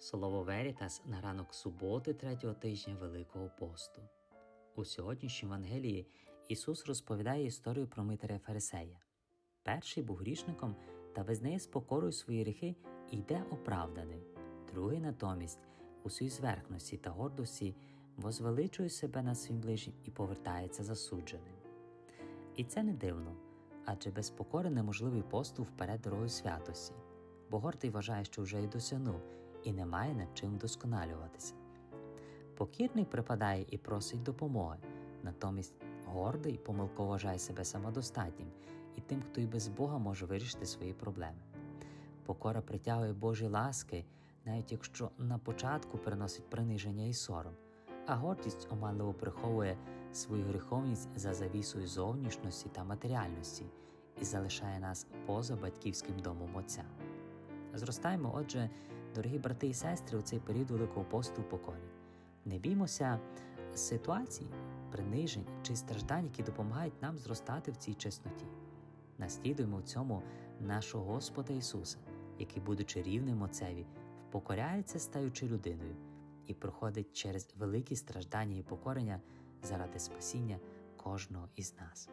Слово Верітас на ранок суботи третього тижня Великого посту. У сьогоднішньому Євангелії Ісус розповідає історію про Митаря Фарисея. Перший був грішником та визнає з покорою свої гріхи і йде оправданий, другий натомість у своїй зверхності та гордості возвеличує себе над своїм ближнім і повертається засудженим. І це не дивно, адже без покори неможливий поступ вперед дорогою святості, бо гордий вважає, що вже й досягнув, і не має над чим вдосконалюватися. Покірний припадає і просить допомоги, натомість гордий помилково вважає себе самодостатнім і тим, хто і без Бога може вирішити свої проблеми. Покора притягує Божі ласки, навіть якщо на початку приносить приниження і сором, а гордість оманливо приховує свою гріховність за завісою зовнішності та матеріальності і залишає нас поза батьківським домом Отця. Зростаємо, отже, дорогі брати і сестри, у цей період Великого посту в покорі. Не біймося ситуацій, принижень чи страждань, які допомагають нам зростати в цій чесноті. Наслідуємо в цьому нашого Господа Ісуса, який, будучи рівним Отцеві, впокоряється, стаючи людиною, і проходить через великі страждання і покорення заради спасіння кожного із нас.